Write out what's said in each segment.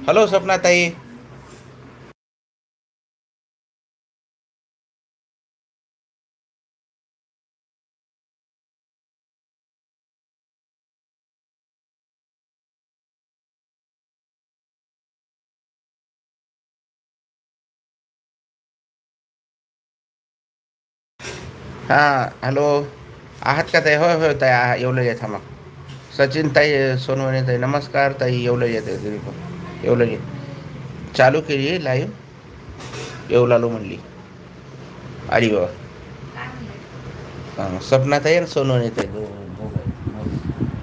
Hello सपनाताई हाँ hello आहात का ताई होय होय ताई येवलं आहे थांबा सचिन ताई सोनवणे ताई नमस्कार ताई येवलं येते तुम्ही पण येऊ लागेल चालू केली लाईव्ह येऊ लागलो म्हणली. अरे बाबा. हां सपनाताई आणि सोनवणे ताई दोन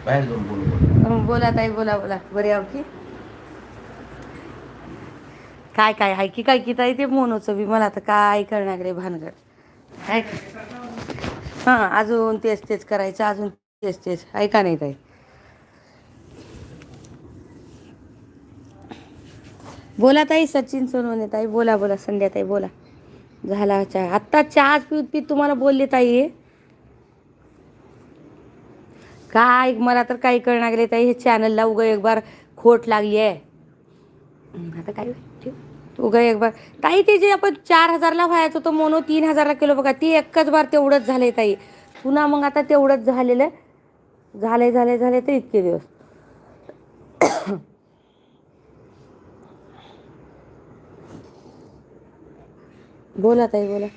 बाहेर जाऊन बोलू बोला. ताई बोला बोला. बरी आहो की? काय काय आहे की काय की ताई ते मोनोचं बी. मला तर काय करण्याकडे भानगड. आहे हां अजून तेच तेच करायचं अजून तेच तेच. आहे का नाही ताई? बोला ताई सचिन सोनवणे ताई बोला बोला संध्या ताई बोला. झाला चहा आत्ता चहाच पित पित तुम्हाला बोलले ताई काय मला तर काही कळणार गेले ताई हे चॅनलला उगा एक बार खोट लागली आहे. आता काय ठेव? उगा एक बार ताई ते जे आपण चार हजारला व्हायचं होतं मोनो तीन हजारला किलो बघा ती एकच बार तेवढंच झालंय ताई. पुन्हा मग आता तेवढंच झालेलं झालंय झालंय झालंय तर इतके दिवस. बोला ताई बोला.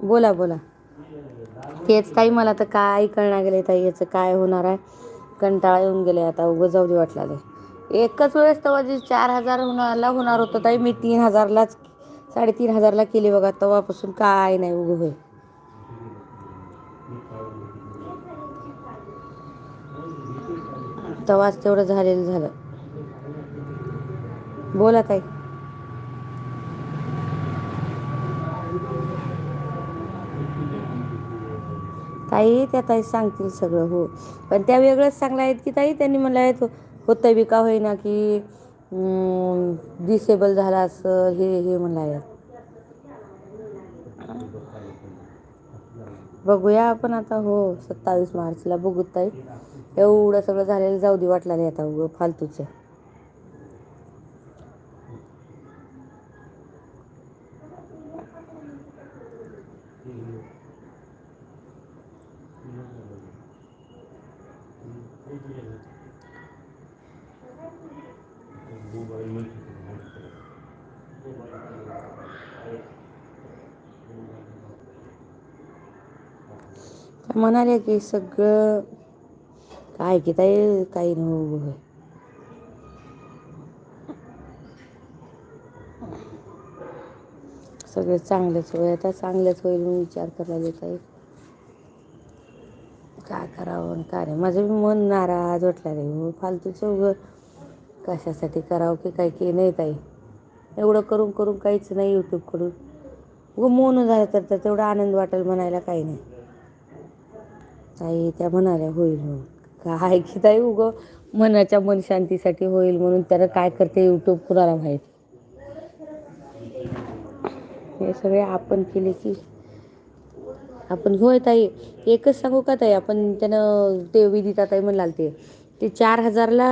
बोला बोला. तेच ताई मला तर काय कळणार गेले ताई याचं काय होणार आहे? कंटाळा येऊन गेले आता उगं जाऊ दे वाटला. एकच वेळेस तेव्हा जे चार हजार होणारला होणार होतं ताई मी तीन हजारलाच साडेतीन हजारला केली बघा तेव्हापासून काय नाही उगं होय. तेव्हाच तेवढं झालेलं झालं. बोला ताई. ताई त्या ताई सांगतील सगळं हो. पण त्या वेगळंच चांगल्या आहेत की ताई त्यांनी म्हणलं आहेत होतं बी का होईना की डिसेबल झाला असं हे हे म्हणलं आहेत बघूया आपण आता हो सत्तावीस मार्चला बघू ताई. एवढं सगळं झालेलं जाऊ दे वाटलं नाही आता उगं फालतूचं. म्हणाले की सगळं काय की ताई काही नाही उभं सगळं चांगलंच होय आता चांगलंच होईल मी विचार करायला येत आहे. काय करावं आणि काय नाही. माझं बी मन नाराज वाटला रे हो फालतूचं उगं कशासाठी करावं की काय की नाही ताई. एवढं करून करून काहीच नाही यूट्यूबकडून उगं मौन झालं तर तर तेवढा आनंद वाटेल म्हणायला काही नाही. ताई त्या म्हणाल्या होईल म्हणून. काय की ताई उगं मनाच्या मन शांतीसाठी होईल म्हणून त्यानं काय करते यूट्यूब कुणाला माहीत? हे सगळे आपण केले की आपण होय ताई एकच सांगू का ताई? आपण त्यानं ते विदिता ताई म्हणाल ते. ते चार हजारला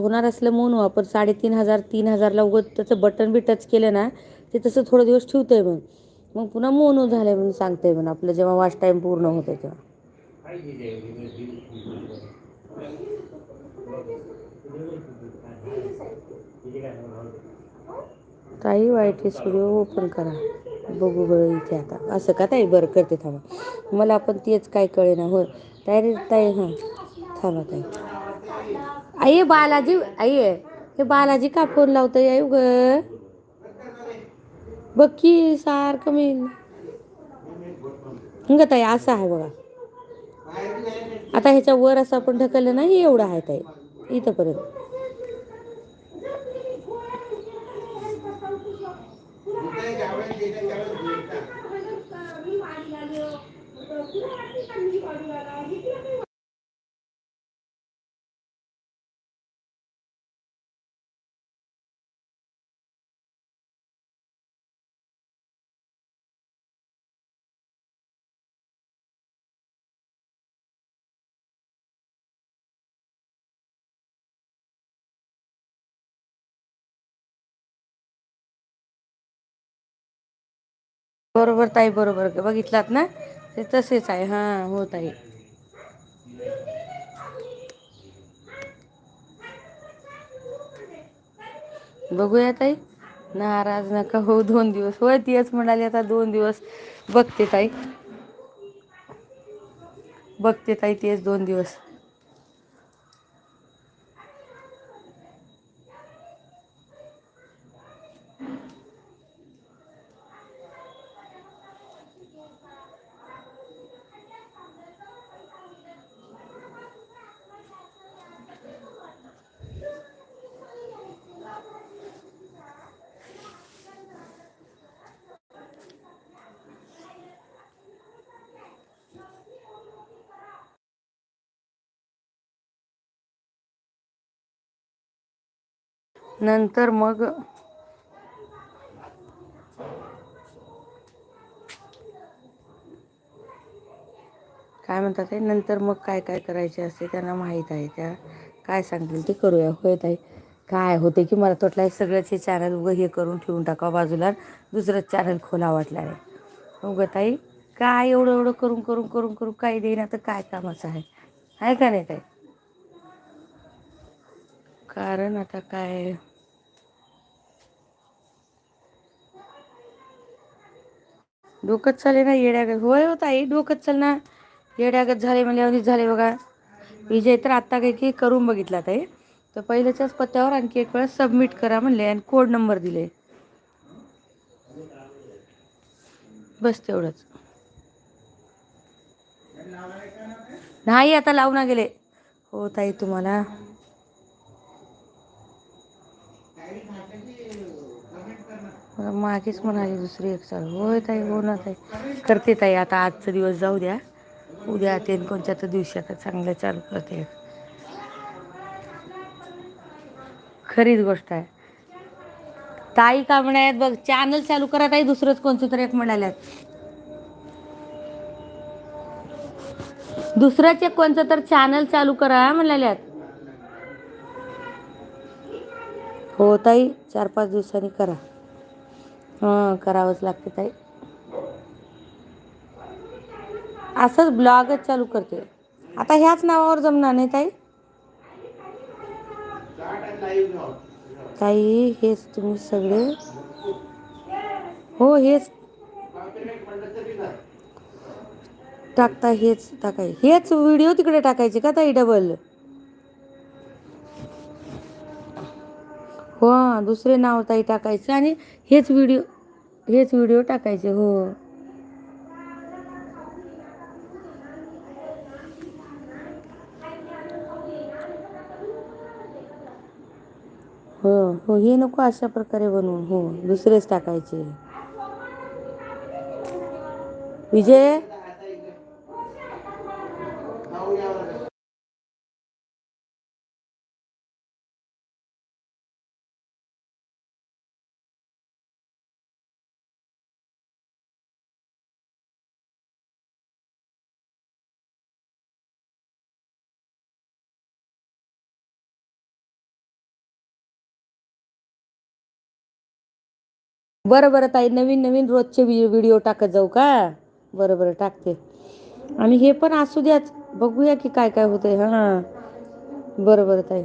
होणार असलं म्हणून आपण साडेतीन हजार तीन हजारला उगत त्याचं बटन बी टच केलं ना ते तसं थोडं दिवस ठेवतंय मग. मग पुन्हा मोनू झालंय म्हणून सांगतंय म्हणून आपलं जेव्हा वॉश टाईम पूर्ण होतं तेव्हा. ताई वाईट स्टुडिओ ओपन हो करा. बघू बरं इथे आता. असं का ताई? बरं करते थांबा. मला पण तेच काय कळेना. होय. ताई ताई हां. थांबा ताई. आई बालाजी आई हे बालाजी का फोन लावतोय? आई ग बक्की सारखं मी. ग ताई असं आहे बघा. आता ह्याच्या वर असं आपण ढकललं नाही एवढं आहे ताई. इथंपर्यंत बरोबर ताई बरोबर बघितलात ना? ते तसेच आहे. हां हो ताई. बघूया ताई. नाराज नका हो दोन दिवस. होय तीच म्हणाली आता दोन दिवस. बघते ताई. बघते ताई तेच दोन दिवस. नंतर मग काय म्हणतात ते? नंतर मग काय काय करायचे असते त्यांना माहीत आहे. त्या काय सांगतील ते करूया. होय ताई? काय होते की मला तोटला सगळंच हे चॅनल उगं हे करून ठेवून टाकावा बाजूला दुसरंच चॅनल खोला वाटला नाही उगं ताई काय एवढं एवढं करून करून करून करून काय देईना तर काय कामाचं आहे? आहे का नाही ताई? कारण आता काय डोकंच चाले ना येड्यागत. होय हो ताई डोकंच चाल ना. येड्यागत झाले म्हणजे झाले बघा. विजय तर आत्ता काही की करून बघितला ताई. तर पहिल्याच्याच पत्त्यावर आणखी एक वेळा सबमिट करा म्हणले आणि कोड नंबर दिले. बस तेवढंच. नाही आता लावून गेले. हो ताई तुम्हाला. मागेच म्हणाली दुसरी एक चाल होय ताई हो ना ताई. करते ताई आता आजचा दिवस जाऊ द्या. उद्या ते कोणत्या तर दिवशी आता चांगलं चालू करते. खरीच गोष्ट आहे. ताई का म्हणायत बघ चॅनल चालू करा ताई दुसरंच कोणतं तरी एक म्हणाल्यात. दुसऱ्याचे एक तर चॅनल चालू करा म्हणाल्यात. हो ताई चार पाच दिवसांनी करा. हां करावंच लागते ताई. असंच ब्लॉगच चालू करते. आता ह्याच नावावर जमणार नाही ताई. ताई हेच तुम्ही सगळे. हो हेच. टाकता हेच टाकाय. हेच व्हिडिओ तिकडे टाकायचे का ताई डबल? हो दुसरे नाव ताई टाकायचं आणि हेच व्हिडिओ हेच व्हिडिओ टाकायचे हो. हो हो हे नको अशा प्रकारे बनवून हो दुसरेच टाकायचे. विजय? बरं बरं ताई नवीन नवीन रोजचे व्हिडिओ टाकत जाऊ का? बरं बरं टाकते. आणि हे पण असू द्याच. बघूया की काय काय होतंय. हां. बरं बरं ताई.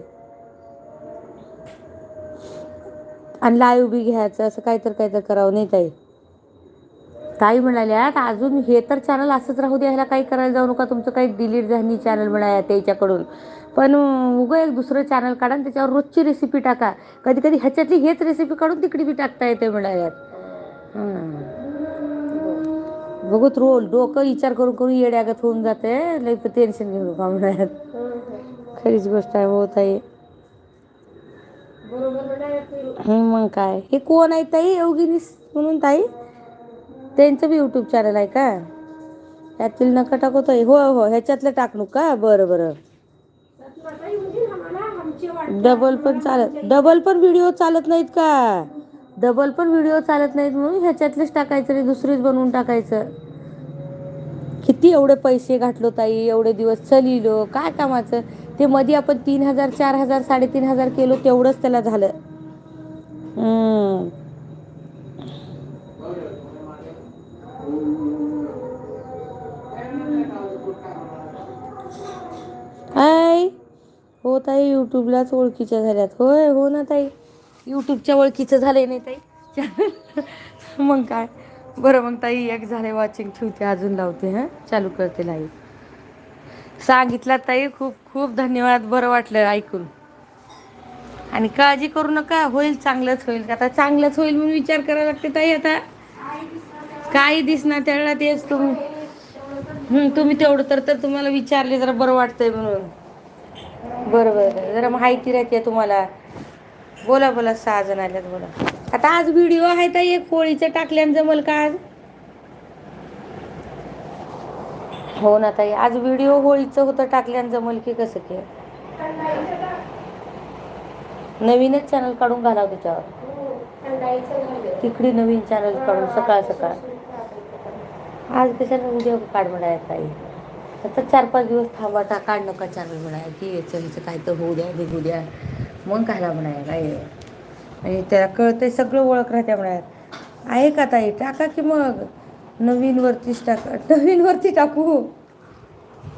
आणि लाईव्ह बी घ्यायचं असं काहीतरी काहीतरी करावं नाही ताई? ताई म्हणाल्या अजून हे तर चॅनल असंच राहू द्या ह्याला काही करायला जाऊ नका. तुमचं काही डिलीट झाली चॅनल म्हणाल्या त्याच्याकडून. पण उगं एक दुसरं चॅनल काढा आणि त्याच्यावर रोजची रेसिपी टाका. कधी कधी ह्याच्यातली हेच रेसिपी काढून तिकडे बी टाकता येते म्हणाल्यात हां बघू रोल डोकं विचार करून करून येड्यागत होऊन जाते लई टेन्शन घेऊ नका म्हणाल्यात खरीच गोष्ट आहे हो ताई. मग काय? हे कोण आहे ताई? योगिनीस म्हणून ताई? त्यांचं बी यूट्यूब चॅनल आहे का? त्यातील नका टाकू ताई. हो हो ह्याच्यातलं टाकणू का? बरं बरं. डबल पण चालत डबल पण व्हिडिओ चालत नाहीत का? डबल पण व्हिडिओ चालत नाहीत म्हणून ह्याच्यातलेच टाकायचं नाही दुसरीच बनवून टाकायचं. किती एवढे पैसे घातलो ताई एवढे दिवस चलिलो काय कामाचं? ते मध्ये आपण तीन हजार चार हजार साडेतीन हजार केलो तेवढंच त्याला झालं हम्म. हाय हो ताई यूट्यूबलाच ओळखीच्या झाल्यात. होय हो ना ताई. यूट्यूबच्या ओळखीचं झालंय नाही ताई. चॅनल मग काय? बरं मग ताई एक झाले वॉचिंग ठेवते अजून लावते हां? चालू करते लाईव्ह सांगितलं ताई खूप खूप धन्यवाद. बरं वाटलं ऐकून. आणि काळजी करू नका. होईल चांगलंच होईल. आता चांगलंच होईल म्हणून विचार करावा लागते ताई आता. काही दिसणार त्यावेळेला तेच तुम्ही. तुम्ही तेवढं तर तर तुम्हाला विचारले जरा बरं वाटतंय म्हणून. बरं बरं जरा माहिती राहते तुम्हाला. बोला बोला सहा जण आल्यात बोला. आता आज व्हिडिओ आहे ताई एक होळीचं टाकल्यान जमल का आज. हो ना ताई आज व्हिडिओ होळीचं होतं टाकल्यान जमल की कसं की नवीनच चॅनल काढून घालाव त्याच्यावर. तिकडे नवीन चॅनल काढून सकाळ सकाळ. आज कशाला व्हिडिओ काढ म्हणाय ताई? आता चार पाच दिवस थांबा टा काढ नका वेळ म्हणाय की याचं हिचं काय तर होऊ द्या निघू द्या. मग कायला म्हणाय काय आणि त्याला कळतंय सगळं ओळख राहत्या म्हणाय आहे का ताई? टाका की मग. नवीनवरतीच टाका. नवीनवरती टाकू.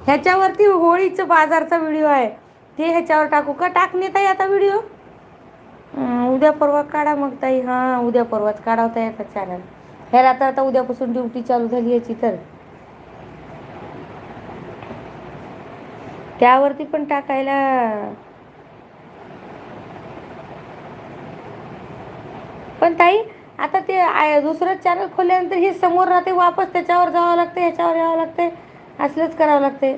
ह्याच्यावरती होळीचं बाजारचा व्हिडिओ आहे. ते ह्याच्यावर टाकू का? टाकणे ताई आता व्हिडिओ. उद्या परवा काढा मग ताई. हां उद्या परवाच काढावता येतात चॅनल ह्याला तर आता उद्यापासून ड्युटी चालू झाली याची तर. त्यावरती पण टाकायला पण ताई आता ते आय- दुसरं चॅनल खोलल्यानंतर हे समोर राहते वापस त्याच्यावर जावं लागते ह्याच्यावर यावं लागते असलंच करावं लागते.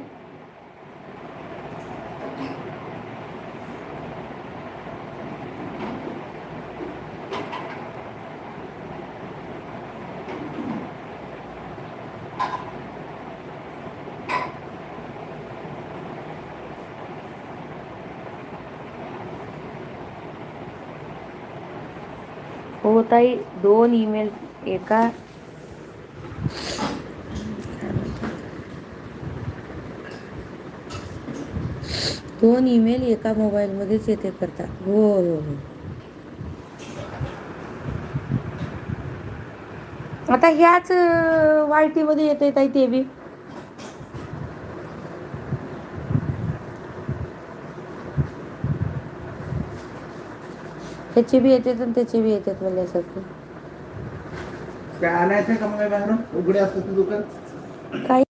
हो ताई दोन ईमेल एका दोन ईमेल एका मोबाईलमध्येच येते करतात. हो हो हो. आता ह्याच वाय टीमध्ये येते ताई ते बी. त्याचे बी येतात आणि त्याचे बी येतात म्हणल्यासारखं काय आणायचं का मग बाहेरून? उघडे असतं ते दुकान? काही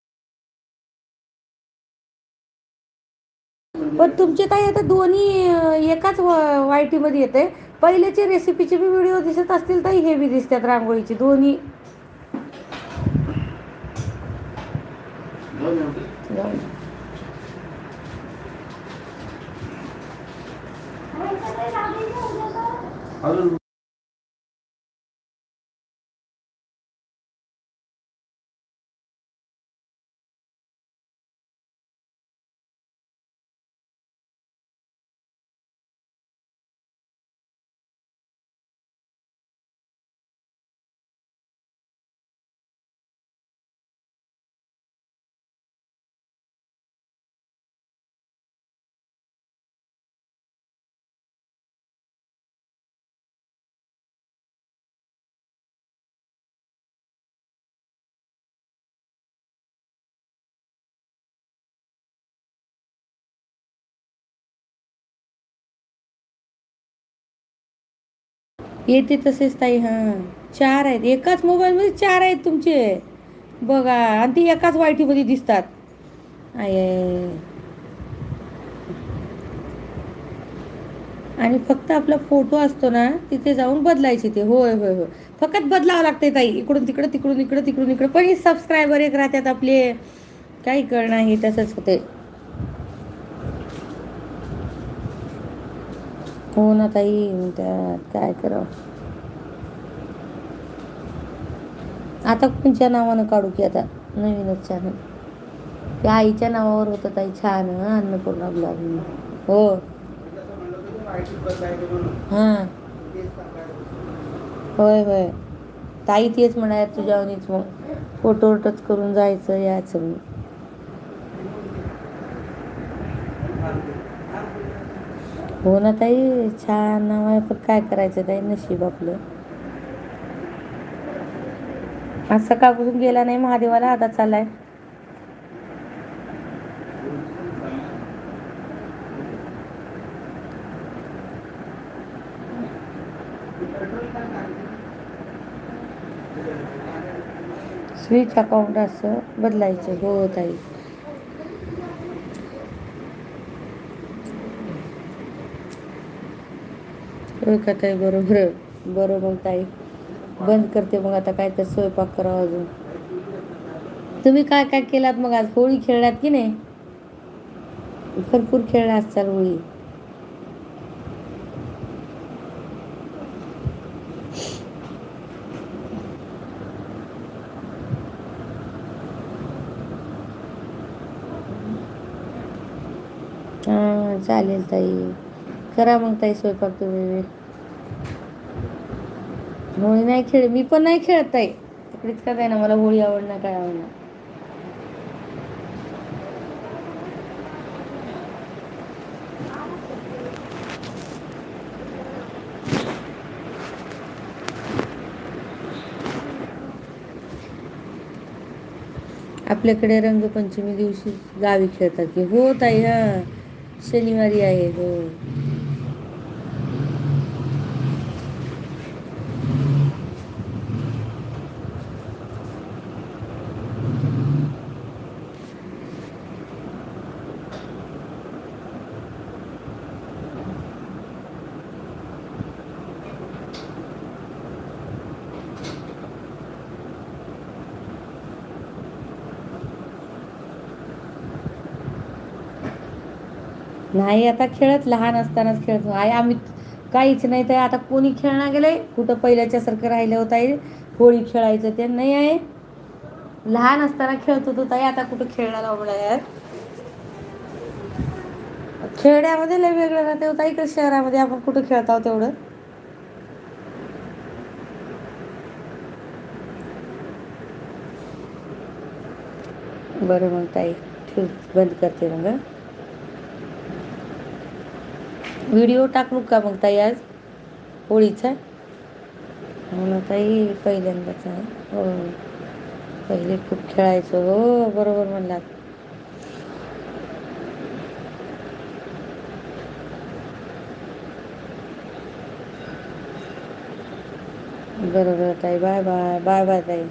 पण तुमचे ताई आता दोन्ही अं, एकाच वायमध्ये येते पहिल्याचे रेसिपीचे बी व्हिडिओ दिसत असतील ताई हे बी दिसतात रांगोळीचे दोन्ही. दोन मिनिटं. जाऊ दे. अजून येते तसेच ताई हां. चार आहेत. एकाच मोबाईलमध्ये चार आहेत तुमचे. बघा आणि ते एकाच वायटीमध्ये दिसतात. आय आणि फक्त आपला फोटो असतो ना तिथे जाऊन बदलायचे ते. होय होय होय. फक्त बदलावं लागते ताई. इकडून तिकडं तिकडून इकडं तिकडून इकडं. पण सबस्क्रायबर एक राहतात आपले. काही करणं हे तसंच होते हो ना ताई त्यात? काय करावं? आता कोणच्या नावानं काढू की आता? नवीनच चॅनल त्या आईच्या नावावर होतं ताई छान अन्नपूर्णा ब्लॉग हो. हां. होय होय. ताई तेच म्हणाय तुझ्यावनीच मग. फोटो करून जायचं यायचं म्हणून हो ना ताई छान नाव आहे पण काय करायचं ताई नशीब आपलं. आज सकाळपासून गेला नाही महादेवाला आता चालाय स्विच अकाउंट असं बदलायचं. हो ताई. होय का ताई बरोबर. बरोबर मग ताई. बंद करते मग आता काय तर स्वयंपाक करावा अजून. तुम्ही काय काय केलात मग आज? होळी खेळलात की नाही? भरपूर खेळला असताल होळी. हां चालेल ताई. करा मग ताई स्वयंपाक तुम्ही होळी नाही खेळ मी पण नाही खेळत ताई. तिकडेच का ना मला होळी आवडणार काय आवडणार आपल्याकडे रंगपंचमी दिवशी गावी खेळतात की हो ताई हा. शनिवारी आहे हो. नाही आता खेळत लहान असतानाच खेळत. आहे आम्ही काहीच नाही तर आता कोणी खेळणार गेलंय? कुठं पहिल्याच्यासारखं राहिलं होतं आहे होळी खेळायचं ते नाही आहे. लहान असताना खेळत होतो ताई आता कुठं खेळायला आवडा यार? खेड्यामध्ये लय वेगळं राहते होता इकडे शहरामध्ये आपण कुठं खेळत आहोत तेवढं बरं मग ताई ठेव बंद करते मग व्हिडिओ टाकू का मग ताई आज? होळीचा? म्हणून ताई पहिल्यांदाच आहे. हो. पहिले खूप खेळायचो. हो बरोबर म्हणलात. बरोबर ताई. Bye bye. बाय बाय ताई.